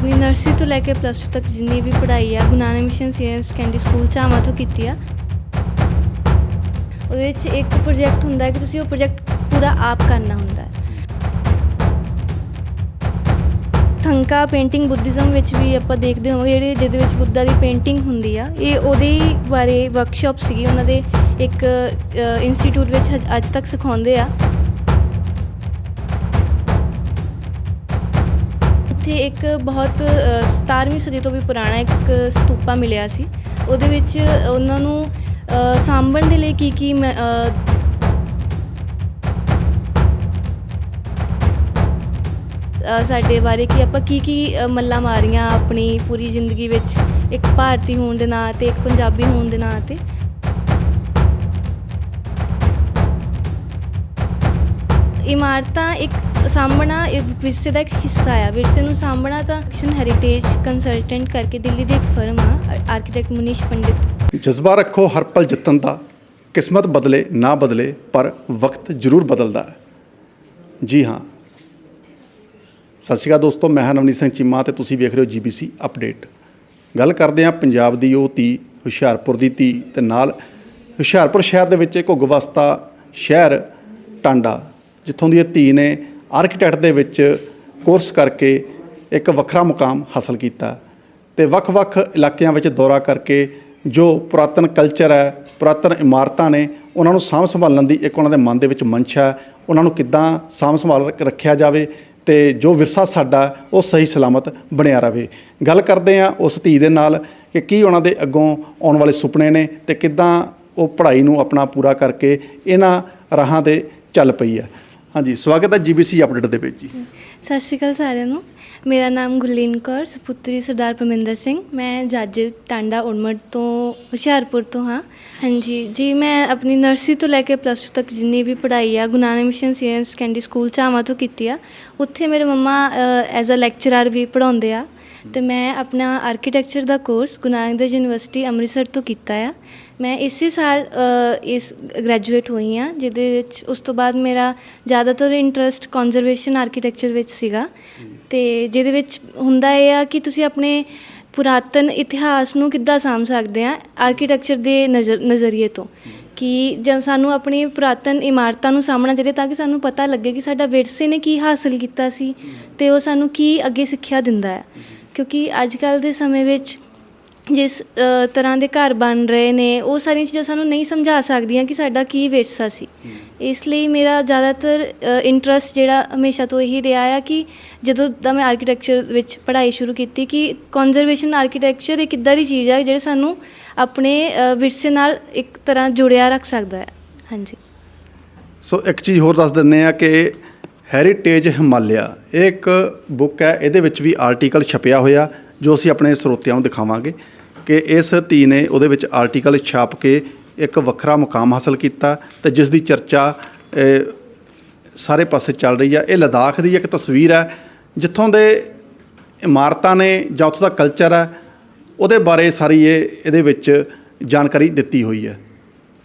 ਆਪਣੀ ਨਰਸਰੀ ਤੋਂ ਲੈ ਕੇ ਪਲੱਸ 2 ਤੱਕ ਜਿੰਨੀ ਵੀ ਪੜ੍ਹਾਈ ਆ, Guru Nanak mission senior secondary school Chawan ਤੋਂ ਕੀਤੀ ਆ। ਉਹਦੇ ਵਿੱਚ ਇੱਕ ਪ੍ਰੋਜੈਕਟ ਹੁੰਦਾ ਹੈ ਕਿ ਤੁਸੀਂ ਉਹ ਪ੍ਰੋਜੈਕਟ ਪੂਰਾ ਆਪ ਕਰਨਾ ਹੁੰਦਾ ਹੈ। ਠੰਕਾ ਪੇਂਟਿੰਗ ਬੁੱਧਿਜ਼ਮ ਵਿੱਚ ਵੀ ਆਪਾਂ ਦੇਖਦੇ ਹੋਵਾਂਗੇ, ਜਿਹੜੇ ਜਿਹਦੇ ਵਿੱਚ ਬੁੱਧਾ ਦੀ ਪੇਂਟਿੰਗ ਹੁੰਦੀ ਆ, ਇਹ ਉਹਦੇ ਹੀ ਬਾਰੇ ਵਰਕਸ਼ਾਪ ਸੀਗੀ, ਉਹਨਾਂ ਦੇ ਇੱਕ ਇੰਸਟੀਚਿਊਟ ਵਿੱਚ ਹਜ- ਅੱਜ ਤੱਕ ਸਿਖਾਉਂਦੇ ਆ। ਇੱਥੇ ਇੱਕ ਬਹੁਤ ਅ, 17ਵੀਂ ਸਦੀ ਤੋਂ ਵੀ ਪੁਰਾਣਾ ਇੱਕ ਸਤੂਪਾ ਮਿਲਿਆ ਸੀ। ਉਹਦੇ ਵਿੱਚ ਉਹਨਾਂ ਨੂੰ ਸਾਂਭਣ ਦੇ ਲਈ ਕੀ ਕੀ ਮੈਂ, ਸਾਡੇ ਬਾਰੇ ਕਿ ਆਪਾਂ ਕੀ ਕੀ ਅ, ਮੱਲਾਂ ਮਾਰੀਆਂ ਆਪਣੀ ਪੂਰੀ ਜ਼ਿੰਦਗੀ ਵਿੱਚ ਇੱਕ ਭਾਰਤੀ ਹੋਣ ਦੇ ਨਾਂ ਤੇ ਇੱਕ ਪੰਜਾਬੀ ਹੋਣ ਦੇ ਨਾਂ ਤੇ। ਇਮਾਰਤਾਂ ਇੱਕ ਸਾਂਭਣਾ ਇੱਕ ਵਿਰਸੇ ਦਾ ਇੱਕ ਹਿੱਸਾ ਆ। ਵਿਰਸੇ ਨੂੰ ਸਾਂਭਣਾ ਤਾਂ ਐਕਸ਼ਨ ਹੈਰੀਟੇਜ ਕੰਸਲਟੈਂਟ ਕਰਕੇ ਦਿੱਲੀ ਦੀ ਇੱਕ ਫਰਮ ਆ ਆਰਕੀਟੈਕਟ ਮੁਨੀਸ਼ ਪੰਡਿਤ। ਜਜ਼ਬਾ ਰੱਖੋ ਹਰਪਲ ਜਿੱਤਣ ਦਾ। ਕਿਸਮਤ ਬਦਲੇ, ਨਾ ਬਦਲੇ, ਪਰ ਵਕਤ ਜ਼ਰੂਰ ਬਦਲਦਾ ਹੈ। ਜੀ ਹਾਂ। ਸਤਿ ਸ਼੍ਰੀ ਅਕਾਲ ਦੋਸਤੋ, ਮੈਂ ਹਾਂ ਸਿੰਘ ਚੀਮਾ ਤੇ ਤੁਸੀਂ ਵੇਖ ਰਹੇ ਹੋ ਜੀਬੀਸੀ ਅਪਡੇਟ ਗੱਲ ਕਰਦੇ ਹਾਂ ਪੰਜਾਬ ਦੀ ਉਹ ਧੀ, ਹੁਸ਼ਿਆਰਪੁਰ ਦੀ ਧੀ ਤੇ ਨਾਲ ਹੁਸ਼ਿਆਰਪੁਰ ਸ਼ਹਿਰ ਦੇ ਵਿੱਚ ਇੱਕ ਉਗਵਸਤਾ ਸ਼ਹਿਰ, ਟਾਂਡਾ। ਜਿੱਥੋਂ ਦੀ ਇਹ ਧੀ ਨੇ ਆਰਕੀਟੈਕਟ ਦੇ ਵਿੱਚ ਕੋਰਸ ਕਰਕੇ ਇੱਕ ਵੱਖਰਾ ਮੁਕਾਮ ਹਾਸਲ ਕੀਤਾ ਤੇ ਵੱਖ-ਵੱਖ ਇਲਾਕਿਆਂ ਵਿੱਚ ਦੌਰਾ ਕਰਕੇ ਜੋ ਪੁਰਾਤਨ ਕਲਚਰ ਹੈ, ਪੁਰਾਤਨ ਇਮਾਰਤਾਂ ਨੇ, ਉਹਨਾਂ ਨੂੰ ਸਾਂਭ ਸੰਭਾਲਣ ਦੀ ਇੱਕ ਉਹਨਾਂ ਦੇ ਮਨ ਦੇ ਵਿੱਚ ਮੰਸ਼ਾ ਉਹਨਾਂ ਨੂੰ ਕਿੱਦਾਂ ਸਾਂਭ ਸੰਭਾਲ ਰੱਖਿਆ ਜਾਵੇ ਤੇ ਜੋ ਵਿਰਸਾ ਸਾਡਾ, ਉਹ ਸਹੀ ਸਲਾਮਤ ਬਣਿਆ ਰਵੇ ਗੱਲ ਕਰਦੇ ਆ ਉਸ ਧੀ ਦੇ ਨਾਲ ਕਿ ਕੀ ਉਹਨਾਂ ਦੇ ਅੱਗੋਂ ਆਉਣ ਵਾਲੇ ਸੁਪਨੇ ਨੇ ਤੇ ਕਿੱਦਾਂ ਉਹ ਪੜ੍ਹਾਈ ਨੂੰ ਆਪਣਾ ਪੂਰਾ ਕਰਕੇ ਇਹਨਾਂ ਰਾਹਾਂ ਤੇ ਚੱਲ ਪਈ ਹੈ। ਹਾਂਜੀ, ਸਵਾਗਤ ਹੈ ਜੀਬੀਸੀ ਅਪਡੇਟ ਦੇ ਵਿੱਚ ਜੀ। ਸਤਿ ਸ਼੍ਰੀ ਅਕਾਲ ਸਾਰਿਆਂ ਨੂੰ। ਮੇਰਾ ਨਾਮ ਗੁਰਲੀਨ ਕੌਰ, ਸੁਪੁੱਤਰੀ ਸਰਦਾਰ ਪਰਮਿੰਦਰ ਸਿੰਘ। ਮੈਂ ਜਾਜੇ ਟਾਂਡਾ ਉੜਮੜ ਤੋਂ, ਹੁਸ਼ਿਆਰਪੁਰ ਤੋਂ ਹਾਂ। ਹਾਂਜੀ, ਜੀ, ਮੈਂ ਆਪਣੀ ਨਰਸਰੀ ਤੋਂ ਲੈ ਕੇ ਪਲੱਸ 2 ਤੱਕ ਜਿੰਨੀ ਵੀ ਪੜ੍ਹਾਈ ਆ, Guru Nanak mission senior secondary school Chawan ਤੋਂ ਕੀਤੀ ਆ, ਉੱਥੇ ਮੇਰੇ ਮੰਮਾ ਐਜ਼ ਅ ਲੈਕਚਰਰ ਵੀ ਪੜ੍ਹਾਉਂਦੇ ਆ। ਤੇ ਮੈਂ ਆਪਣਾ ਆਰਕੀਟੈਕਚਰ ਦਾ ਕੋਰਸ ਗੁਰੂ ਨਾਨਕ ਦੇਵ ਯੂਨੀਵਰਸਿਟੀ ਅੰਮ੍ਰਿਤਸਰ ਤੋਂ ਕੀਤਾ ਆ। ਮੈਂ ਇਸੇ ਸਾਲ ਇਸ ਗ੍ਰੈਜੂਏਟ ਹੋਈ ਹਾਂ, ਜਿਹਦੇ ਵਿੱਚ ਉਸ ਤੋਂ ਬਾਅਦ ਮੇਰਾ ਜ਼ਿਆਦਾਤਰ ਇੰਟਰਸਟ ਕਨਜ਼ਰਵੇਸ਼ਨ ਆਰਕੀਟੈਕਚਰ ਵਿੱਚ ਸੀਗਾ। ਤੇ ਜਿਹਦੇ ਵਿੱਚ ਹੁੰਦਾ ਇਹ ਆ ਕਿ ਤੁਸੀਂ ਆਪਣੇ ਪੁਰਾਤਨ ਇਤਿਹਾਸ ਨੂੰ ਕਿੱਦਾਂ ਸਾਂਭ ਸਕਦੇ ਆ ਆਰਕੀਟੈਕਚਰ ਦੇ ਨਜ਼ਰ, ਨਜ਼ਰੀਏ ਤੋਂ। ਕਿ ਜਦ ਸਾਨੂੰ ਆਪਣੀ ਪੁਰਾਤਨ ਇਮਾਰਤਾਂ ਨੂੰ ਸਾਂਭਣਾ ਚਾਹੀਦਾ ਤਾਂ ਕਿ ਸਾਨੂੰ ਪਤਾ ਲੱਗੇ ਕਿ ਸਾਡਾ ਵਿਰਸੇ ਨੇ ਕੀ ਹਾਸਲ ਕੀਤਾ ਸੀ ਤੇ ਉਹ ਸਾਨੂੰ ਕੀ ਅੱਗੇ ਸਿੱਖਿਆ ਦਿੰਦਾ ਹੈ ਕਿਉਂਕਿ ਅੱਜ ਕੱਲ੍ਹ ਦੇ ਸਮੇਂ ਵਿੱਚ ਜਿਸ ਤਰ੍ਹਾਂ ਦੇ ਘਰ ਬਣ ਰਹੇ ਨੇ ਉਹ ਸਾਰੀਆਂ ਚੀਜ਼ਾਂ ਸਾਨੂੰ ਨਹੀਂ ਸਮਝਾ ਸਕਦੀਆਂ ਕਿ ਸਾਡਾ ਕੀ ਵਿਰਸਾ ਸੀ। ਇਸ ਲਈ ਮੇਰਾ ਜ਼ਿਆਦਾਤਰ ਇੰਟਰਸਟ ਜਿਹੜਾ ਹਮੇਸ਼ਾ ਤੋਂ ਇਹੀ ਰਿਹਾ ਆ ਕਿ ਜਦੋਂ ਦਾ ਮੈਂ ਆਰਕੀਟੈਕਚਰ ਵਿੱਚ ਪੜ੍ਹਾਈ ਸ਼ੁਰੂ ਕੀਤੀ ਕਿ ਕਨਜ਼ਰਵੇਸ਼ਨ ਆਰਕੀਟੈਕਚਰ ਇੱਕ ਇੱਦਾਂ ਦੀ ਚੀਜ਼ ਹੈ ਜਿਹੜੀ ਸਾਨੂੰ ਆਪਣੇ ਵਿਰਸੇ ਨਾਲ ਇੱਕ ਤਰ੍ਹਾਂ ਜੁੜਿਆ ਰੱਖ ਸਕਦਾ ਹੈ। ਹਾਂਜੀ। ਸੋ ਇੱਕ ਚੀਜ਼ ਹੋਰ ਦੱਸ ਦਿੰਨੇ ਆ ਕਿ ਹੈਰੀਟੇਜ ਹਿਮਾਲਿਆ। ਇਹ ਇੱਕ ਬੁੱਕ ਹੈ, ਇਹਦੇ ਵਿੱਚ ਵੀ ਆਰਟੀਕਲ ਛਪਿਆ ਹੋਇਆ, ਜੋ ਅਸੀਂ ਆਪਣੇ ਸਰੋਤਿਆਂ ਨੂੰ ਦਿਖਾਵਾਂਗੇ ਕਿ ਇਸ ਧੀ ਨੇ ਉਹਦੇ ਵਿੱਚ ਆਰਟੀਕਲ ਛਾਪ ਕੇ ਇੱਕ ਵੱਖਰਾ ਮੁਕਾਮ ਹਾਸਲ ਕੀਤਾ ਤੇ ਜਿਸ ਦੀ ਚਰਚਾ ਸਾਰੇ ਪਾਸੇ ਚੱਲ ਰਹੀ ਹੈ। ਇਹ ਲਦਾਖ ਦੀ ਇੱਕ ਤਸਵੀਰ ਹੈ, ਜਿੱਥੋਂ ਦੇ ਇਮਾਰਤਾਂ ਨੇ ਜਾਂ ਉੱਥੋਂ ਦਾ ਕਲਚਰ ਹੈ, ਉਹਦੇ ਬਾਰੇ ਸਾਰੀ ਇਹ ਇਹਦੇ ਵਿੱਚ ਜਾਣਕਾਰੀ ਦਿੱਤੀ ਹੋਈ ਹੈ।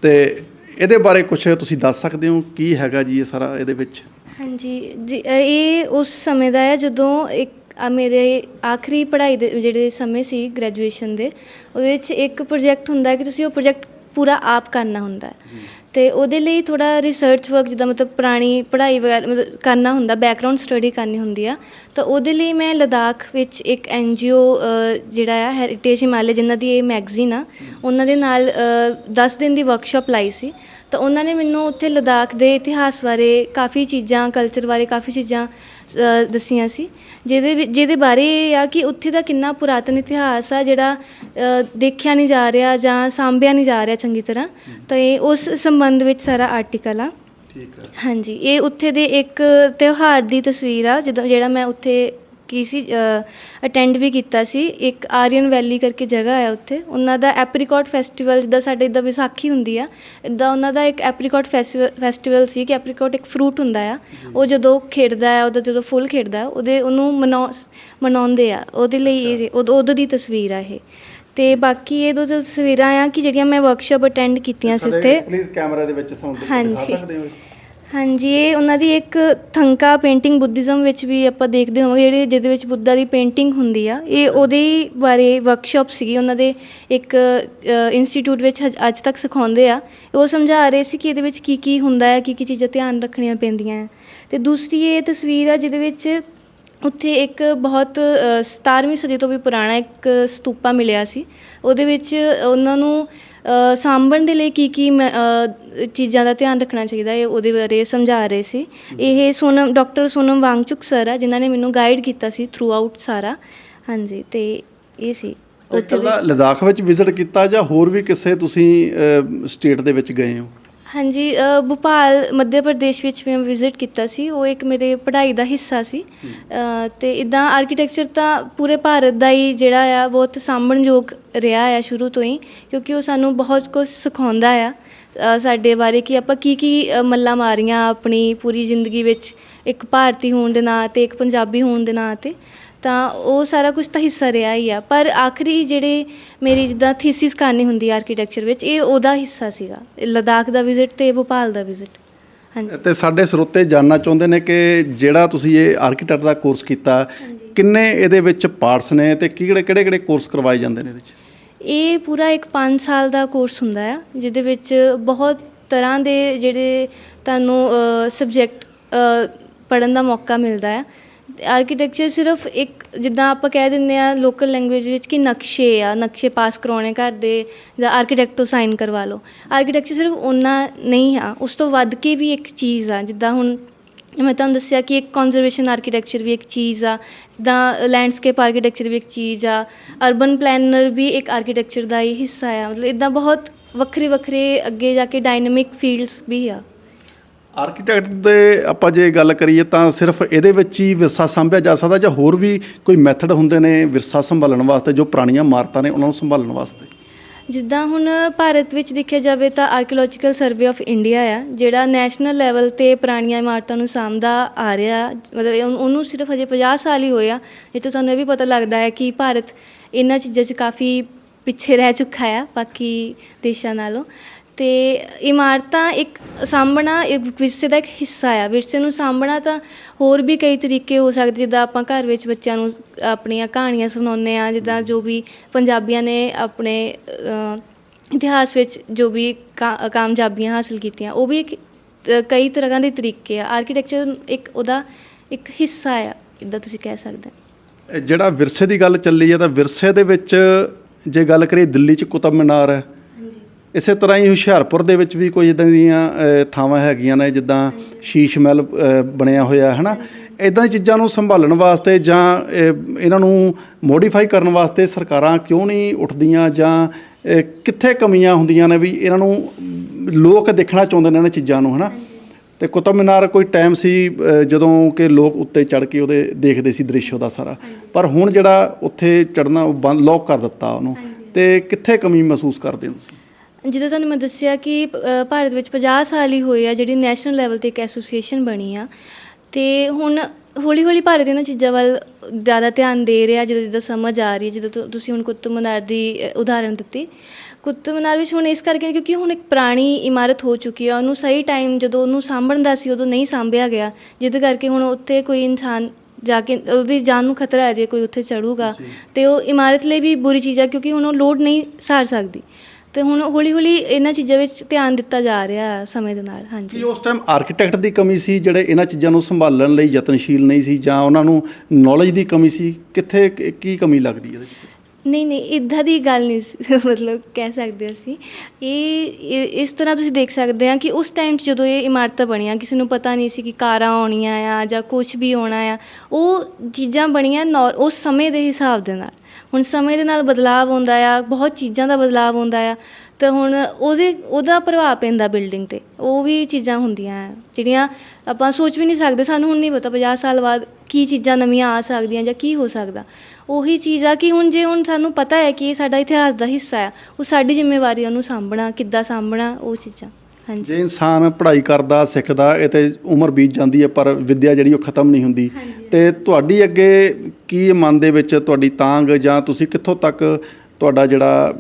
ਤੇ ਇਹਦੇ ਬਾਰੇ ਕੁਝ ਤੁਸੀਂ ਦੱਸ ਸਕਦੇ ਹੋ, ਕੀ ਹੈਗਾ ਜੀ ਇਹ ਸਾਰਾ ਇਹਦੇ ਵਿੱਚ? ਹਾਂਜੀ, ਜੀ ਇਹ ਉਸ ਸਮੇਂ ਦਾ ਹੈ ਜਦੋਂ ਇੱਕ ਆ ਮੇਰੇ ਆਖਰੀ ਪੜ੍ਹਾਈ ਦੇ ਜਿਹੜੇ ਸਮੇਂ ਸੀ ਗ੍ਰੈਜੂਏਸ਼ਨ ਦੇ, ਉਹਦੇ ਵਿੱਚ ਇੱਕ ਪ੍ਰੋਜੈਕਟ ਹੁੰਦਾ ਕਿ ਤੁਸੀਂ ਉਹ ਪ੍ਰੋਜੈਕਟ ਪੂਰਾ ਆਪ ਕਰਨਾ ਹੁੰਦਾ ਅਤੇ ਉਹਦੇ ਲਈ ਥੋੜ੍ਹਾ ਰਿਸਰਚ ਵਰਕ ਜਿੱਦਾਂ ਮਤਲਬ ਪੁਰਾਣੀ ਪੜ੍ਹਾਈ ਵਗੈਰਾ ਮਤਲਬ ਕਰਨਾ ਹੁੰਦਾ ਬੈਕਗਰਾਊਂਡ ਸਟੱਡੀ ਕਰਨੀ ਹੁੰਦੀ ਆ। ਤਾਂ ਉਹਦੇ ਲਈ ਮੈਂ ਲਦਾਖ ਵਿੱਚ ਇੱਕ ਐੱਨ ਜੀ ਓ ਜਿਹੜਾ ਆ ਹੈਰੀਟੇਜ ਹਿਮਾਲਿਆ ਜਿਨ੍ਹਾਂ ਦੀ ਇਹ ਮੈਗਜ਼ੀਨ ਆ, ਉਹਨਾਂ ਦੇ ਨਾਲ ਦਸ ਦਿਨ ਦੀ ਵਰਕਸ਼ਾਪ ਲਾਈ ਸੀ। ਤਾਂ ਉਹਨਾਂ ਨੇ ਮੈਨੂੰ ਉੱਥੇ ਲਦਾਖ ਦੇ ਇਤਿਹਾਸ ਬਾਰੇ ਕਾਫੀ ਚੀਜ਼ਾਂ ਕਲਚਰ ਬਾਰੇ ਕਾਫੀ ਚੀਜ਼ਾਂ ਦੱਸੀਆਂ ਸੀ। ਜਿਹਦੇ ਵਿੱਚ- ਜਿਹਦੇ ਬਾਰੇ ਇਹ ਆ ਕਿ ਉੱਥੇ ਦਾ ਕਿੰਨਾ ਪੁਰਾਤਨ ਇਤਿਹਾਸ ਆ ਜਿਹੜਾ ਦੇਖਿਆ ਨਹੀਂ ਜਾ ਰਿਹਾ ਜਾਂ ਸਾਂਭਿਆ ਨਹੀਂ ਜਾ ਰਿਹਾ ਚੰਗੀ ਤਰ੍ਹਾਂ। ਤਾਂ ਇਹ ਉਸ ਸੰਬੰਧ ਵਿੱਚ ਸਾਰਾ ਆਰਟੀਕਲ ਆ। ਠੀਕ ਹੈ ਹਾਂਜੀ ਇਹ ਉੱਥੇ ਦੇ ਇੱਕ ਤਿਉਹਾਰ ਦੀ ਤਸਵੀਰ ਆ ਜਦੋਂ ਜਿਹੜਾ ਮੈਂ ਉੱਥੇ ਕੀ ਸੀ ਅਟੈਂਡ ਵੀ ਕੀਤਾ ਸੀ। ਇੱਕ ਆਰੀਅਨ ਵੈਲੀ ਕਰਕੇ ਜਗ੍ਹਾ ਹੈ ਉੱਥੇ। ਉਹਨਾਂ ਦਾ ਐਪਰੀਕੋਟ ਫੈਸਟੀਵਲ ਜਿੱਦਾਂ ਸਾਡੇ ਇੱਦਾਂ ਵਿਸਾਖੀ ਹੁੰਦੀ ਆ ਇੱਦਾਂ ਉਹਨਾਂ ਦਾ ਇੱਕ ਐਪਰੀਕੋਟ ਫੈਸਟੀਵਲ ਸੀ ਕਿ ਐਪਰੀਕੋਟ ਇੱਕ ਫਰੂਟ ਹੁੰਦਾ ਆ। ਉਹ ਜਦੋਂ ਖਿੜਦਾ ਹੈ ਉਹਦਾ ਜਦੋਂ ਫੁੱਲ ਖਿੜਦਾ ਉਹਦੇ ਉਹਨੂੰ ਮਨਾਉ ਮਨਾਉਂਦੇ ਆ। ਉਹਦੇ ਲਈ ਇਹ ਉਦੋਂ ਦੀ ਤਸਵੀਰ ਆ ਇਹ। ਤੇ ਬਾਕੀ ਇਹ ਦੋ ਤਸਵੀਰਾਂ ਆ ਕਿ ਜਿਹੜੀਆਂ ਮੈਂ ਵਰਕਸ਼ਾਪ ਅਟੈਂਡ ਕੀਤੀਆਂ ਸੀ ਉੱਥੇ। ਪਲੀਜ਼ ਕੈਮਰਾ ਦੇ ਵਿੱਚ ਸਾਨੂੰ ਦਿਖਾ। ਸਕਦੇ ਹੋ? ਹਾਂਜੀ ਇਹ ਉਹਨਾਂ ਦੀ ਇੱਕ ਥੰਕਾ ਪੇਂਟਿੰਗ ਬੁੱਧੀਜ਼ਮ ਵਿੱਚ ਵੀ ਆਪਾਂ ਦੇਖਦੇ ਹੋਵਾਂਗੇ ਜਿਹੜੇ ਜਿਹਦੇ ਵਿੱਚ ਬੁੱਧਾ ਦੀ ਪੇਂਟਿੰਗ ਹੁੰਦੀ ਆ। ਇਹ ਉਹਦੇ ਹੀ ਬਾਰੇ ਵਰਕਸ਼ਾਪ ਸੀਗੀ ਉਹਨਾਂ ਦੇ ਇੱਕ ਇੰਸਟੀਚਿਊਟ ਵਿੱਚ ਹਜ- ਅੱਜ ਤੱਕ ਸਿਖਾਉਂਦੇ ਆ। ਉਹ ਸਮਝਾ ਰਹੇ ਸੀ ਕਿ ਇਹਦੇ ਵਿੱਚ ਕੀ ਕੀ ਹੁੰਦਾ ਹੈ ਕੀ ਕੀ ਚੀਜ਼ਾਂ ਧਿਆਨ ਰੱਖਣੀਆਂ ਪੈਂਦੀਆਂ ਹੈ। ਤੇ ਦੂਸਰੀ ਇਹ ਤਸਵੀਰ ਆ ਜਿਹਦੇ ਵਿੱਚ ਉੱਥੇ ਇੱਕ ਬਹੁਤ ਅ, 17ਵੀਂ ਸਦੀ ਤੋਂ ਵੀ ਪੁਰਾਣਾ ਇੱਕ ਸਤੂਪਾ ਮਿਲਿਆ ਸੀ। ਉਹਦੇ ਵਿੱਚ ਉਹਨਾਂ ਨੂੰ ਸਾਂਭਣ ਦੇ ਲਈ ਕੀ ਕੀ ਚੀਜ਼ਾਂ ਦਾ ਧਿਆਨ ਰੱਖਣਾ ਚਾਹੀਦਾ ਹੈ ਉਹਦੇ ਬਾਰੇ ਸਮਝਾ ਰਹੇ ਸੀ। ਇਹ ਸੋਨਮ ਡਾਕਟਰ ਸੋਨਮ ਵਾਂਗਚੁਕ ਸਰ ਆ ਜਿਨ੍ਹਾਂ ਨੇ ਮੈਨੂੰ ਗਾਈਡ ਕੀਤਾ ਸੀ ਥਰੂ ਆਊਟ ਸਾਰਾ। ਹਾਂਜੀ ਤੇ ਇਹ ਸੀ। ਉੱਥੇ ਲਦਾਖ ਵਿੱਚ ਵਿਜ਼ਿਟ ਕੀਤਾ ਜਾਂ ਹੋਰ ਵੀ ਕਿਸੇ ਤੁਸੀਂ ਸਟੇਟ ਦੇ ਵਿੱਚ ਗਏ ਹੋ? ਹਾਂਜੀ ਅ, ਭੋਪਾਲ ਮੱਧ ਪ੍ਰਦੇਸ਼ ਵਿੱਚ ਮੈਂ ਵਿਜ਼ਿਟ ਕੀਤਾ ਸੀ। ਉਹ ਇੱਕ ਮੇਰੇ ਪੜ੍ਹਾਈ ਦਾ ਹਿੱਸਾ ਸੀ। ਅ, ਤੇ ਇਦਾਂ ਆਰਕੀਟੈਕਚਰ ਤਾਂ ਪੂਰੇ ਭਾਰਤ ਦਾ ਹੀ ਜਿਹੜਾ ਆ ਬਹੁਤ ਸਾਂਭਣਯੋਗ ਰਿਹਾ ਆ ਸ਼ੁਰੂ ਤੋਂ ਹੀ ਕਿਉਂਕਿ ਉਹ ਸਾਨੂੰ ਬਹੁਤ ਕੁਝ ਸਿਖਾਉਂਦਾ ਆ। ਅ, ਸਾਡੇ ਬਾਰੇ ਕਿ ਆਪਾਂ ਕੀ ਕੀ ਅ, ਮੱਲਾਂ ਮਾਰੀਆਂ ਆਪਣੀ ਪੂਰੀ ਜ਼ਿੰਦਗੀ ਵਿੱਚ ਇੱਕ ਭਾਰਤੀ ਹੋਣ ਦੇ ਨਾਂ ਤੇ ਇੱਕ ਪੰਜਾਬੀ ਹੋਣ ਦੇ ਨਾਂ ਤੇ। ਤਾਂ ਉਹ ਸਾਰਾ ਕੁਝ ਤਾਂ ਹਿੱਸਾ ਰਿਹਾ ਹੀ ਆ। ਪਰ ਆਖਰੀ ਜਿਹੜੇ ਮੇਰੀ ਜਿੱਦਾਂ ਥੀਸਿਸ ਕਰਨੀ ਹੁੰਦੀ ਆਰਕੀਟੈਕਚਰ ਵਿੱਚ ਇਹ ਉਹਦਾ ਹਿੱਸਾ ਸੀਗਾ। ਲਦਾਖ ਦਾ ਵਿਜ਼ਿਟ ਤੇ ਭੋਪਾਲ ਦਾ ਵਿਜ਼ਿਟ ਹਾਂਜੀ। ਤੇ ਸਾਡੇ ਸਰੋਤੇ ਜਾਨਣਾ ਚਾਹੁੰਦੇ ਨੇ ਕਿ ਜਿਹੜਾ ਤੁਸੀਂ ਇਹ ਆਰਕੀਟੈਕਟ ਦਾ ਕੋਰਸ ਕੀਤਾ ਕਿੰਨੇ ਇਹਦੇ ਵਿੱਚ ਪਾਰਟਸ ਨੇ ਤੇ ਕਿਹੜੇ ਕਿਹੜੇ ਕਿਹੜੇ ਕੋਰਸ ਕਰਵਾਏ ਜਾਂਦੇ ਨੇ ਇਹਦੇ ਵਿੱਚ? ਇਹ ਪੂਰਾ ਇੱਕ 5 ਸਾਲ ਦਾ ਕੋਰਸ ਹੁੰਦਾ ਆ ਜਿਹਦੇ ਵਿੱਚ ਬਹੁਤ ਤਰ੍ਹਾਂ ਦੇ ਜਿਹੜੇ ਤੁਹਾਨੂੰ ਸਬਜੈਕਟ ਪੜਨ ਦਾ ਮੌਕਾ ਮਿਲਦਾ ਆ। ਆਰਕੀਟੈਕਚਰ ਸਿਰਫ ਇੱਕ, ਜਿੱਦਾਂ ਆਪਾਂ ਕਹਿ ਦਿੰਦੇ ਆ ਲੋਕਲ ਲੈਂਗੁਏਜ ਵਿੱਚ ਕਿ ਨਕਸ਼ੇ ਆ, ਨਕਸ਼ੇ ਪਾਸ ਕਰਾਉਣੇ ਘਰ ਦੇ ਜਾਂ ਆਰਕੀਟੈਕਟ ਤੋਂ ਸਾਈਨ ਕਰਵਾ ਲਓ। ਆਰਕੀਟੈਕਚਰ ਸਿਰਫ ਉਹਨਾਂ ਨਹੀਂ ਆ, ਉਸ ਤੋਂ ਵੱਧ ਕੇ ਵੀ ਇੱਕ ਚੀਜ਼ ਆ, ਜਿੱਦਾਂ ਹੁਣ ਮੈਂ ਤੁਹਾਨੂੰ ਦੱਸਿਆ ਕਿ ਇੱਕ ਕਨਜ਼ਰਵੇਸ਼ਨ ਆਰਕੀਟੈਕਚਰ ਵੀ ਇੱਕ ਚੀਜ਼ ਆ, ਜਿੱਦਾਂ ਲੈਂਡਸਕੇਪ ਆਰਕੀਟੈਕਚਰ ਵੀ ਇੱਕ ਚੀਜ਼ ਆ ਅਰਬਨ ਪਲੈਨਰ ਵੀ ਇੱਕ ਆਰਕੀਟੈਕਚਰ ਦਾ ਹੀ ਹਿੱਸਾ ਆ, ਮਤਲਬ ਇਦਾਂ ਬਹੁਤ ਵੱਖਰੇ ਵੱਖਰੇ ਅੱਗੇ ਜਾ ਕੇ ਡਾਇਨਾਮਿਕ ਫੀਲਡਸ ਵੀ ਆ। ਆਰਕੀਟੈਕਟ ਦੇ ਆਪਾਂ ਜੇ ਗੱਲ ਕਰੀਏ ਤਾਂ ਸਿਰਫ ਇਹਦੇ ਵਿੱਚ ਹੀ ਵਿਰਸਾ ਸੰਭਿਆ ਜਾ ਸਕਦਾ ਜਾਂ ਹੋਰ ਵੀ ਕੋਈ ਮੈਥਡ ਹੁੰਦੇ ਨੇ ਵਿਰਸਾ ਸੰਭਾਲਣ ਵਾਸਤੇ ਜੋ ਪੁਰਾਣੀਆਂ ਇਮਾਰਤਾਂ ਨੇ ਉਹਨਾਂ ਨੂੰ ਸੰਭਾਲਣ ਵਾਸਤੇ? ਜਿੱਦਾਂ ਹੁਣ ਭਾਰਤ ਵਿੱਚ ਦੇਖਿਆ ਜਾਵੇ ਤਾਂ ਆਰਕੀਓਲੋਜੀਕਲ ਸਰਵੇ ਆਫ ਇੰਡੀਆ ਆ, ਜਿਹੜਾ ਨੈਸ਼ਨਲ ਲੈਵਲ ਤੇ ਪੁਰਾਣੀਆਂ ਇਮਾਰਤਾਂ ਨੂੰ ਸਾਂਭਦਾ ਆ ਰਿਹਾ, ਮਤਲਬ ਉਹਨੂੰ ਸਿਰਫ ਹਜੇ 50 ਸਾਲ ਹੀ ਹੋਏ ਆ, ਇਹ ਤੋਂ ਸਾਨੂੰ ਇਹ ਵੀ ਪਤਾ ਲੱਗਦਾ ਹੈ ਕਿ ਭਾਰਤ ਇਹਨਾਂ ਚੀਜ਼ਾਂ 'ਚ ਕਾਫੀ ਪਿੱਛੇ ਰਹਿ ਚੁੱਕਾ ਆ ਬਾਕੀ ਦੇਸ਼ਾਂ ਨਾਲੋਂ। ਅਤੇ ਇਮਾਰਤਾਂ ਇੱਕ ਸਾਂਭਣਾ ਇੱਕ ਵਿਰਸੇ ਦਾ ਇੱਕ ਹਿੱਸਾ ਆ। ਵਿਰਸੇ ਨੂੰ ਸਾਂਭਣਾ ਤਾਂ ਹੋਰ ਵੀ ਕਈ ਤਰੀਕੇ ਹੋ ਸਕਦੇ, ਜਿੱਦਾਂ ਆਪਾਂ ਘਰ ਵਿੱਚ ਬੱਚਿਆਂ ਨੂੰ ਆਪਣੀਆਂ ਕਹਾਣੀਆਂ ਸੁਣਾਉਂਦੇ ਹਾਂ, ਜਿੱਦਾਂ ਜੋ ਵੀ ਪੰਜਾਬੀਆਂ ਨੇ ਆਪਣੇ ਇਤਿਹਾਸ ਵਿੱਚ ਜੋ ਵੀ ਕਾ- ਕਾਮਯਾਬੀਆਂ ਹਾਸਲ ਕੀਤੀਆਂ, ਉਹ ਵੀ ਇੱਕ ਕਈ ਤਰ੍ਹਾਂ ਦੇ ਤਰੀਕੇ ਆ। ਆਰਕੀਟੈਕਚਰ ਇੱਕ ਉਹਦਾ ਇੱਕ ਹਿੱਸਾ ਆ ਇਦਾਂ ਤੁਸੀਂ ਕਹਿ ਸਕਦੇ ਜਿਹੜਾ ਵਿਰਸੇ ਦੀ ਗੱਲ ਚੱਲੀ ਹੈ ਤਾਂ ਵਿਰਸੇ ਦੇ ਵਿੱਚ ਜੇ ਗੱਲ ਕਰੀਏ, ਦਿੱਲੀ 'ਚ ਕੁਤਬ ਮੀਨਾਰ ਹੈ। ਇਸੇ ਤਰ੍ਹਾਂ ਹੀ ਹੁਸ਼ਿਆਰਪੁਰ ਦੇ ਵਿੱਚ ਵੀ ਕੋਈ ਇਦਾਂ ਦੀਆਂ ਥਾਵਾਂ ਹੈਗੀਆਂ ਨੇ ਜਿੱਦਾਂ ਸ਼ੀਸ਼ ਮਹਿਲ ਬਣਿਆ ਹੋਇਆ ਹੈ ਨਾ ਇਦਾਂ ਦੀ ਚੀਜ਼ਾਂ ਨੂੰ ਸੰਭਾਲਣ ਵਾਸਤੇ ਜਾਂ ਇਹ, ਇਹਨਾਂ ਨੂੰ ਮੋਡੀਫਾਈ ਕਰਨ ਵਾਸਤੇ ਸਰਕਾਰਾਂ ਕਿਉਂ ਨਹੀਂ ਉੱਠਦੀਆਂ ਜਾਂ ਕਿੱਥੇ ਕਮੀਆਂ ਹੁੰਦੀਆਂ ਨੇ ਵੀ ਇਹਨਾਂ ਨੂੰ ਲੋਕ ਦੇਖਣਾ ਚਾਹੁੰਦੇ ਨੇ ਇਹਨਾਂ ਚੀਜ਼ਾਂ ਨੂੰ ਹਨਾ? ਤੇ ਕੁਤਬ ਮੀਨਾਰ ਕੋਈ ਟਾਈਮ ਸੀ ਜਦੋਂ ਕਿ ਲੋਕ ਉੱਤੇ ਚੜ ਕੇ ਉਹਦੇ ਦੇਖਦੇ ਸੀ ਦ੍ਰਿਸ਼ ਉਹਦਾ ਸਾਰਾ। ਪਰ ਹੁਣ ਜਿਹੜਾ ਉੱਥੇ ਚੜਨਾ ਬੰਦ ਲੋਕ ਕਰ ਦਿੱਤਾ ਉਹਨੂੰ। ਤੇ ਕਿੱਥੇ ਕਮੀ ਮਹਿਸੂਸ ਕਰਦੇ ਹੋ ਤੁਸੀਂ? ਜਿੱਦਾਂ ਤੁਹਾਨੂੰ ਮੈਂ ਦੱਸਿਆ ਕਿ ਭਾਰਤ ਵਿੱਚ 50 ਸਾਲ ਹੀ ਹੋਏ ਆ ਜਿਹੜੀ ਨੈਸ਼ਨਲ ਲੈਵਲ ਤੇ ਇੱਕ ਐਸੋਸੀਏਸ਼ਨ ਬਣੀ ਆ। ਤੇ ਹੁਣ ਹੌਲੀ ਹੌਲੀ ਭਾਰਤ ਇਹਨਾਂ ਚੀਜ਼ਾਂ ਵੱਲ ਜ਼ਿਆਦਾ ਧਿਆਨ ਦੇ ਰਿਹਾ ਜਿੱਦਾਂ ਜਿੱਦਾਂ ਸਮਝ ਆ ਰਹੀ ਹੈ ਜਿੱਦਾਂ ਤੁਸੀਂ ਹੁਣ ਕੁਤਬ ਮੀਨਾਰ ਦੀ ਉਦਾਹਰਨ ਦਿੱਤੀ। ਕੁਤਬ ਮੀਨਾਰ ਵਿੱਚ ਹੁਣ ਇਸ ਕਰਕੇ ਕਿਉਂਕਿ ਹੁਣ ਇੱਕ ਪੁਰਾਣੀ ਇਮਾਰਤ ਹੋ ਚੁੱਕੀ ਆ ਉਹਨੂੰ ਸਹੀ ਟਾਈਮ ਜਦੋਂ ਉਹਨੂੰ ਸਾਂਭਣ ਦਾ ਸੀ ਉਦੋਂ ਨਹੀਂ ਸਾਂਭਿਆ ਗਿਆ। ਜਿਹਦੇ ਕਰਕੇ ਹੁਣ ਉੱਥੇ ਕੋਈ ਇਨਸਾਨ ਜਾ ਕੇ ਉਹਦੀ ਜਾਨ ਨੂੰ ਖਤਰਾ ਹੈ ਜੇ ਕੋਈ ਉੱਥੇ ਚੜੂਗਾ ਤੇ ਉਹ ਇਮਾਰਤ ਲਈ ਵੀ ਬੁਰੀ ਚੀਜ਼ ਆ ਕਿਉਂਕਿ ਹੁਣ ਉਹ ਲੋਡ ਨਹੀਂ ਸਾਰ ਸਕਦੀ। ਤੇ ਹੁਣ ਹੌਲੀ ਹੌਲੀ ਇਹਨਾਂ ਚੀਜ਼ਾਂ ਵਿੱਚ ਧਿਆਨ ਦਿੱਤਾ ਜਾ ਰਿਹਾ ਸਮੇਂ ਦੇ ਨਾਲ ਕੀ ਹਾਂਜੀ ਉਸ ਟਾਈਮ ਆਰਕੀਟੈਕਟ ਦੀ ਕਮੀ ਸੀ ਜਿਹੜੇ ਇਹਨਾਂ ਚੀਜ਼ਾਂ ਨੂੰ ਸੰਭਾਲਣ ਲਈ ਯਤਨਸ਼ੀਲ ਨਹੀਂ ਸੀ ਜਾਂ ਉਹਨਾਂ ਨੂੰ ਨੌਲੇਜ ਦੀ ਕਮੀ ਸੀ? ਕਿੱਥੇ ਕੀ- ਕੀ ਕਮੀ ਲੱਗਦੀ ਹੈ ਇਹਦੇ ਵਿੱਚ? ਨਹੀਂ ਨਹੀਂ ਇਦਾਂ ਦੀ ਗੱਲ ਨਹੀਂ ਸੀ, ਮਤਲਬ ਕਹਿ ਸਕਦੇ ਅਸੀਂ। ਇਹ ਇਹ- ਇਸ ਤਰ੍ਹਾਂ ਤੁਸੀਂ ਦੇਖ ਸਕਦੇ ਆ ਕਿ ਉਸ ਟਾਈਮ 'ਚ ਜਦੋਂ ਇਹ ਇਮਾਰਤਾਂ ਬਣੀਆਂ ਕਿਸੇ ਨੂੰ ਪਤਾ ਨਹੀਂ ਸੀ ਕਿ ਕਾਰਾਂ ਆਉਣੀਆਂ ਆ ਜਾਂ ਕੁਝ ਵੀ ਹੋਣਾ ਆ ਉਹ ਚੀਜ਼ਾਂ ਬਣੀਆਂ ਨੌ- ਉਸ ਸਮੇਂ ਦੇ ਹਿਸਾਬ ਦੇ ਨਾਲ। ਹੁਣ ਸਮੇਂ ਦੇ ਨਾਲ ਬਦਲਾਅ ਆਉਂਦਾ ਆ, ਬਹੁਤ ਚੀਜ਼ਾਂ ਦਾ ਬਦਲਾਅ ਆਉਂਦਾ ਆ, ਤਾਂ ਹੁਣ ਉਹਦੇ, ਉਹਦਾ ਪ੍ਰਭਾਵ ਪੈਂਦਾ ਬਿਲਡਿੰਗ ਤੇ। ਉਹ ਵੀ ਚੀਜ਼ਾਂ ਹੁੰਦੀਆਂ ਆ, ਜਿਹੜੀਆਂ ਆਪਾਂ ਸੋਚ ਵੀ ਨਹੀਂ ਸਕਦੇ, ਸਾਨੂੰ ਹੁਣ ਨਹੀਂ ਪਤਾ 50 ਸਾਲ ਬਾਅਦ ਕੀ ਚੀਜ਼ਾਂ ਨਵੀਆਂ ਆ ਸਕਦੀਆਂ ਜਾਂ ਕੀ ਹੋ ਸਕਦਾ। ਉਹੀ ਚੀਜ਼ ਆ ਕਿ ਹੁਣ ਜੇ ਹੁਣ ਸਾਨੂੰ ਪਤਾ ਹੈ ਕਿ ਇਹ ਸਾਡਾ ਇਤਿਹਾਸ ਦਾ ਹਿੱਸਾ ਆ, ਉਹ ਸਾਡੀ ਜ਼ਿੰਮੇਵਾਰੀ ਉਹਨੂੰ ਸਾਂਭਣਾ, ਕਿੱਦਾਂ ਸਾਂਭਣਾ, ਉਹ ਚੀਜ਼ਾਂ। ਹਾਂਜੀ। ਜੇ ਇਨਸਾਨ ਪੜ੍ਹਾਈ ਕਰਦਾ ਸਿੱਖਦਾ ਇਹ ਤੇ ਉਮਰ ਬੀਤ ਜਾਂਦੀ ਹੈ ਪਰ ਵਿੱਦਿਆ ਜਿਹੜੀ ਉਹ ਖਤਮ ਨਹੀਂ ਹੁੰਦੀ। ਤੇ ਤੁਹਾਡੀ ਅੱਗੇ ਕੀ ਮਨ ਦੇ ਵਿੱਚ ਤੁਹਾਡੀ ਤਾਂਗ ਜਾਂ ਤੁਸੀਂ ਕਿੱਥੋਂ ਤੱਕ ਤੁਹਾਡਾ ਜਿਹੜਾ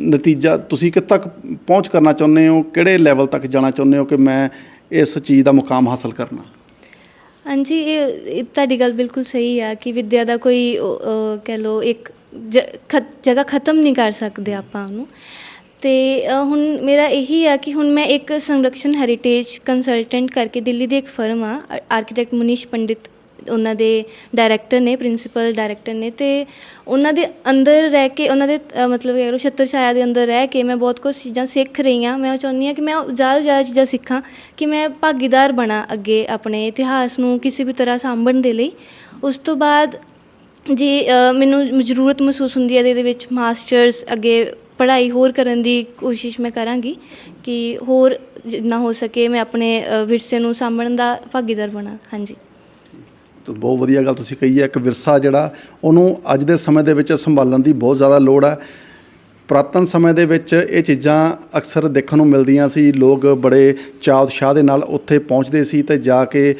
ਨਤੀਜਾ ਤੁਸੀਂ ਕਿੱਥੇ ਤੱਕ ਪਹੁੰਚ ਕਰਨਾ ਚਾਹੁੰਦੇ ਹੋ? ਕਿਹੜੇ ਲੈਵਲ ਤੱਕ ਜਾਣਾ ਚਾਹੁੰਦੇ ਹੋ ਕਿ ਮੈਂ ਇਸ ਚੀਜ਼ ਦਾ ਮੁਕਾਮ ਹਾਸਲ ਕਰਨਾ? ਹਾਂਜੀ ਇਹ ਤੁਹਾਡੀ ਗੱਲ ਬਿਲਕੁਲ ਸਹੀ ਆ ਕਿ ਵਿੱਦਿਆ ਦਾ ਕੋਈ ਕਹਿ ਲਓ ਇੱਕ ਜਗ੍ਹਾ ਖਤਮ ਨਹੀਂ ਕਰ ਸਕਦੇ ਆਪਾਂ ਉਹਨੂੰ। ਅਤੇ ਹੁਣ ਮੇਰਾ ਇਹੀ ਆ ਕਿ ਹੁਣ ਮੈਂ ਇੱਕ ਸੰਰਕਸ਼ਣ ਹੈਰੀਟੇਜ ਕੰਸਲਟੈਂਟ ਕਰਕੇ ਦਿੱਲੀ ਦੀ ਇੱਕ ਫਰਮ ਆ ਆਰਕੀਟੈਕਟ ਮੁਨੀਸ਼ ਪੰਡਿਤ ਉਹਨਾਂ ਦੇ ਡਾਇਰੈਕਟਰ ਨੇ ਪ੍ਰਿੰਸੀਪਲ ਡਾਇਰੈਕਟਰ ਨੇ ਤੇ ਉਹਨਾਂ ਦੇ ਅੰਦਰ ਰਹਿ ਕੇ ਉਹਨਾਂ ਦੇ ਅਹ, ਮਤਲਬ ਕਹਿ ਛੱਤਰ ਛਾਇਆ ਦੇ ਅੰਦਰ ਰਹਿ ਕੇ ਮੈਂ ਬਹੁਤ ਕੁਝ ਚੀਜ਼ਾਂ ਸਿੱਖ ਰਹੀ ਹਾਂ। ਮੈਂ ਚਾਹੁੰਦੀ ਹਾਂ ਕਿ ਮੈਂ ਜ਼ਿਆਦਾ ਤੋਂ ਜ਼ਿਆਦਾ ਚੀਜ਼ਾਂ ਸਿੱਖਾਂ ਕਿ ਮੈਂ ਭਾਗੀਦਾਰ ਬਣਾ ਅੱਗੇ ਆਪਣੇ ਇਤਿਹਾਸ ਨੂੰ ਕਿਸੇ ਵੀ ਤਰ੍ਹਾਂ ਸਾਂਭਣ ਦੇ ਲਈ। ਉਸ ਤੋਂ ਬਾਅਦ ਜੇ ਅ, ਮੈਨੂੰ ਜ਼ਰੂਰਤ ਮਹਿਸੂਸ ਹੁੰਦੀ ਹੈ ਤੇ ਇਹਦੇ ਵਿੱਚ ਮਾਸਟਰਸ ਅੱਗੇ ਪੜ੍ਹਾਈ ਹੋਰ ਕਰਨ ਦੀ ਕੋਸ਼ਿਸ਼ ਮੈਂ ਕਰਾਂਗੀ ਕਿ ਹੋਰ ਜਿੰਨਾ ਹੋ ਸਕੇ ਮੈਂ ਆਪਣੇ ਵਿਰਸੇ ਨੂੰ ਸਾਂਭਣ ਦਾ ਭਾਗੀਦਾਰ ਬਣਾ। ਹਾਂਜੀ। ਤਾਂ ਬਹੁਤ ਵਧੀਆ ਗੱਲ ਤੁਸੀਂ ਕਹੀ ਹੈ। ਇੱਕ ਵਿਰਸਾ ਜਿਹੜਾ, ਉਹਨੂੰ ਅੱਜ ਦੇ ਸਮੇਂ ਦੇ ਵਿੱਚ ਸੰਭਾਲਣ ਦੀ ਬਹੁਤ ਜ਼ਿਆਦਾ ਲੋੜ ਹੈ। ਪੁਰਾਤਨ ਸਮੇਂ ਦੇ ਵਿੱਚ ਇਹ ਚੀਜ਼ਾਂ ਅਕਸਰ ਦੇਖਣ ਨੂੰ ਮਿਲਦੀਆਂ ਸੀ। ਲੋਕ ਬੜੇ ਚਾਅ ਉਤਸ਼ਾਹ ਦੇ ਨਾਲ ਉੱਥੇ ਪਹੁੰਚਦੇ ਸੀ ਤੇ ਜਾ ਕੇ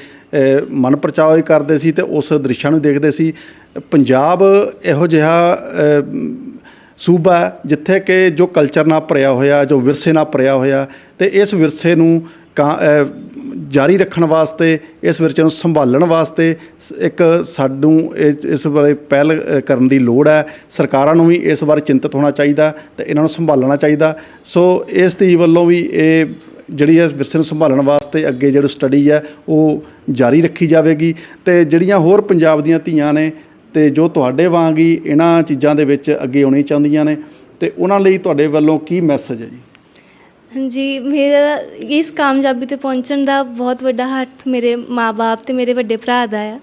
ਮਨ ਪਰਚਾਵ ਕਰਦੇ ਸੀ ਤੇ ਉਸ ਦ੍ਰਿਸ਼ਾਂ ਨੂੰ ਦੇਖਦੇ ਸੀ। ਪੰਜਾਬ ਇਹੋ ਜਿਹਾ ਸੂਬਾ ਜਿੱਥੇ ਕਿ ਜੋ ਕਲਚਰ ਨਾਲ ਭਰਿਆ ਹੋਇਆ, ਜੋ ਵਿਰਸੇ ਨਾਲ ਭਰਿਆ ਹੋਇਆ ਤੇ ਇਸ ਵਿਰਸੇ ਨੂੰ ਕਾ- ਜਾਰੀ ਰੱਖਣ ਵਾਸਤੇ, ਇਸ ਵਿਰਸੇ ਨੂੰ ਸੰਭਾਲਣ ਵਾਸਤੇ ਇੱਕ ਸਾਨੂੰ ਇਹ- ਇਸ ਬਾਰੇ ਪਹਿਲ ਕਰਨ ਦੀ ਲੋੜ ਹੈ। ਸਰਕਾਰਾਂ ਨੂੰ ਵੀ ਇਸ ਬਾਰੇ ਚਿੰਤਤ ਹੋਣਾ ਚਾਹੀਦਾ ਤੇ ਇਹਨਾਂ ਨੂੰ ਸੰਭਾਲਣਾ ਚਾਹੀਦਾ। ਸੋ ਇਸ ਦੀ ਵੱਲੋਂ ਵੀ ਇਹ ਜਿਹੜੀ ਇਸ ਵਿਰਸੇ ਨੂੰ ਸੰਭਾਲਣ ਵਾਸਤੇ ਅੱਗੇ ਜਿਹੜੀ ਸਟੱਡੀ ਹੈ, ਉਹ ਜਾਰੀ ਰੱਖੀ ਜਾਵੇਗੀ ਤੇ ਜਿਹੜੀਆਂ ਹੋਰ ਪੰਜਾਬ ਦੀਆਂ ਧੀਆਂ ਨੇ ਤੇ ਜੋ ਤੁਹਾਡੇ ਵਾਂਗ ਹੀ ਇਹਨਾਂ ਚੀਜ਼ਾਂ ਦੇ ਵਿੱਚ ਅੱਗੇ ਆਉਣੀ ਚਾਹੁੰਦੀਆਂ ਨੇ, ਤੇ ਉਹਨਾਂ ਲਈ ਤੁਹਾਡੇ ਵੱਲੋਂ ਕੀ ਮੈਸੇਜ ਹੈ ਜੀ? ਹਾਂਜੀ, ਮੇਰਾ ਇਸ ਕਾਮਯਾਬੀ ਤੇ ਪਹੁੰਚਣ ਦਾ ਬਹੁਤ ਵੱਡਾ ਹੱਥ ਮੇਰੇ ਮਾਪੇ ਤੇ ਮੇਰੇ ਵੱਡੇ ਭਰਾ ਦਾ ਆ।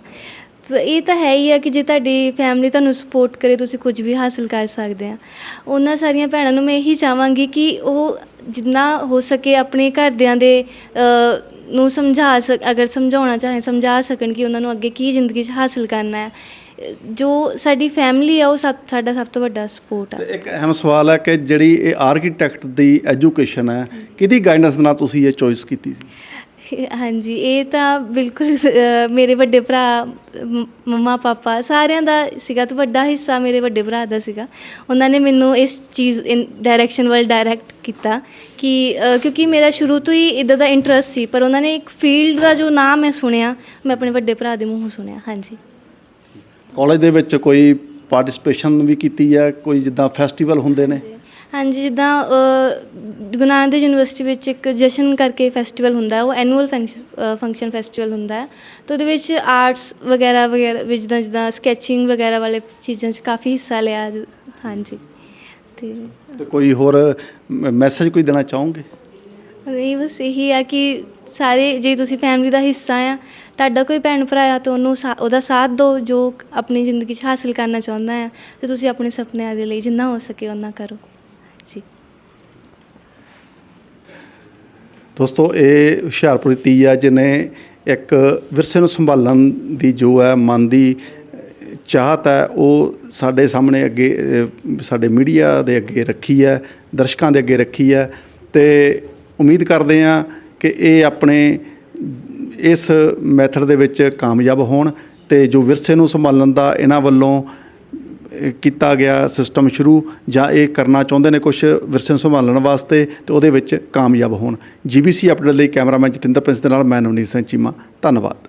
ਇਹ ਤਾਂ ਹੈ ਹੀ ਆ ਕਿ ਜੇ ਤੁਹਾਡੀ ਫੈਮਿਲੀ ਤੁਹਾਨੂੰ ਸਪੋਰਟ ਕਰੇ, ਤੁਸੀਂ ਕੁਝ ਵੀ ਹਾਸਲ ਕਰ ਸਕਦੇ ਆ। ਉਹਨਾਂ ਸਾਰੀਆਂ ਭੈਣਾਂ ਨੂੰ ਮੈਂ ਇਹੀ ਚਾਹਾਂਗੀ ਕਿ ਉਹ ਜਿੰਨਾ ਹੋ ਸਕੇ ਆਪਣੇ ਘਰਦਿਆਂ ਦੇ ਨੂੰ ਸਮਝਾ ਸਕ, ਅਗਰ ਸਮਝਾਉਣਾ ਚਾਹੇ ਸਮਝਾ ਸਕਣ ਕਿ ਉਹਨਾਂ ਨੂੰ ਅੱਗੇ ਕੀ ਜ਼ਿੰਦਗੀ 'ਚ ਹਾਸਲ ਕਰਨਾ ਹੈ ਜੋ ਸਾਡੀ ਫੈਮਿਲੀ ਆ ਉਹ ਸਾਡਾ ਸਭ ਤੋਂ ਵੱਡਾ ਸਪੋਰਟ ਆ। ਤੇ ਇੱਕ ਅਹਿਮ ਸਵਾਲ ਹੈ ਕਿ ਜਿਹੜੀ ਇਹ ਆਰਕੀਟੈਕਟ ਦੀ ਐਜੂਕੇਸ਼ਨ ਹੈ ਕਿਹਦੀ ਗਾਈਡੈਂਸ ਨਾਲ ਤੁਸੀਂ ਇਹ ਚੋਇਸ ਕੀਤੀ ਸੀ? ਹਾਂਜੀ ਇਹ ਤਾਂ ਬਿਲਕੁਲ ਮੇਰੇ ਵੱਡੇ ਭਰਾ ਮੰਮਾ ਪਾਪਾ ਸਾਰਿਆਂ ਦਾ ਸੀਗਾ ਤੇ ਵੱਡਾ ਹਿੱਸਾ ਮੇਰੇ ਵੱਡੇ ਭਰਾ ਦਾ ਸੀਗਾ। ਉਹਨਾਂ ਨੇ ਮੈਨੂੰ ਇਸ ਚੀਜ਼ ਇਨ ਡਾਇਰੈਕਸ਼ਨ ਵੱਲ ਡਾਇਰੈਕਟ ਕੀਤਾ ਕਿ ਕਿਉਂਕਿ ਮੇਰਾ ਸ਼ੁਰੂ ਤੋਂ ਹੀ ਇਦਾਂ ਦਾ ਇੰਟਰਸਟ ਸੀ ਪਰ ਉਹਨਾਂ ਨੇ ਇੱਕ ਫੀਲਡ ਦਾ ਜੋ ਨਾਮ ਮੈਂ ਸੁਣਿਆ ਮੈਂ ਆਪਣੇ ਵੱਡੇ ਭਰਾ ਦੇ ਮੂੰਹੋਂ ਸੁਣਿਆ। ਹਾਂਜੀ। ਕਾਲਜ ਦੇ ਵਿੱਚ ਕੋਈ ਪਾਰਟਿਸਿਪੇਸ਼ਨ ਵੀ ਕੀਤੀ ਹੈ? ਕੋਈ ਜਿੱਦਾਂ ਫੈਸਟੀਵਲ ਹੁੰਦੇ ਨੇ? ਹਾਂਜੀ ਜਿੱਦਾਂ ਨਾਨਕ ਦੇਵ ਯੂਨੀਵਰਸਿਟੀ ਵਿੱਚ ਇੱਕ ਜਸ਼ਨ ਕਰਕੇ ਫੈਸਟੀਵਲ ਹੁੰਦਾ ਉਹ ਐਨੂਅਲ ਫੰਕਸ਼ਨ ਫੈਸਟੀਵਲ ਹੁੰਦਾ ਹੈ। ਤੇ ਉਹਦੇ ਵਿੱਚ ਆਰਟਸ ਵਗੈਰਾ ਵਗੈਰਾ ਵਿੱਚ ਜਿੱਦਾਂ ਜਿੱਦਾਂ ਸਕੈਚਿੰਗ ਵਗੈਰਾ ਵਾਲੇ ਚੀਜ਼ਾਂ 'ਚ ਕਾਫੀ ਹਿੱਸਾ ਲਿਆ ਹਾਂਜੀ। ਤੇ ਤੇ ਕੋਈ ਹੋਰ ਮੈਸੇਜ ਕੋਈ ਦੇਣਾ ਚਾਹੋਗੇ? ਇਹ ਬਸ ਇਹੀ ਆ ਕਿ ਸਾਰੇ ਜੇ ਤੁਸੀਂ ਫੈਮਿਲੀ ਦਾ ਹਿੱਸਾ ਆ ਤੁਹਾਡਾ ਕੋਈ ਭੈਣ ਭਰਾ ਆ ਤਾਂ ਉਹਨੂੰ ਸਾ- ਉਹਦਾ ਸਾਥ ਦਿਓ ਜੋ ਆਪਣੀ ਜ਼ਿੰਦਗੀ 'ਚ ਹਾਸਿਲ ਕਰਨਾ ਚਾਹੁੰਦਾ ਆ ਤੇ ਤੁਸੀਂ ਆਪਣੇ ਸੁਪਨਿਆਂ ਦੇ ਲਈ ਜਿੰਨਾ ਹੋ ਸਕੇ ਉਹਨਾਂ ਕਰੋ। ਜੀ। ਦੋਸਤੋ, ਇਹ ਹੁਸ਼ਿਆਰਪੁਰ ਤੀ ਆ ਹੈ ਜਿਹਨੇ ਇੱਕ ਵਿਰਸੇ ਨੂੰ ਸੰਭਾਲਣ ਦੀ ਜੋ ਹੈ ਮਨ ਦੀ ਚਾਹਤ ਹੈ ਉਹ ਸਾਡੇ ਸਾਹਮਣੇ ਅੱਗੇ ਸਾਡੇ ਮੀਡੀਆ ਦੇ ਅੱਗੇ ਰੱਖੀ ਹੈ ਦਰਸ਼ਕਾਂ ਦੇ ਅੱਗੇ ਰੱਖੀ ਹੈ ਤੇ ਉਮੀਦ ਕਰਦੇ ਹਾਂ ਕਿ ਇਹ ਆਪਣੇ ਇਸ ਮੈਥਡ ਦੇ ਵਿੱਚ ਕਾਮਯਾਬ ਹੋਣ ਤੇ ਜੋ ਵਿਰਸੇ ਨੂੰ ਸੰਭਾਲਣ ਦਾ ਇਹਨਾਂ ਵੱਲੋਂ ਕੀਤਾ ਗਿਆ ਸਿਸਟਮ ਸ਼ੁਰੂ ਜਾਂ ਇਹ ਕਰਨਾ ਚਾਹੁੰਦੇ ਨੇ ਕੁਝ ਵਿਰਸੇ ਨੂੰ ਸੰਭਾਲਣ ਵਾਸਤੇ ਤੇ ਉਹਦੇ ਵਿੱਚ ਕਾਮਯਾਬ ਹੋਣ। ਜੀਬੀਸੀ ਅਪਡੇਟ ਲਈ ਕੈਮਰਾਮੈਨ ਜਤਿੰਦਰ ਪ੍ਰਿੰਸ ਦੇ ਨਾਲ ਮੈਂ ਨਵਨੀਤ ਸਿੰਘ ਚੀਮਾ। ਧੰਨਵਾਦ।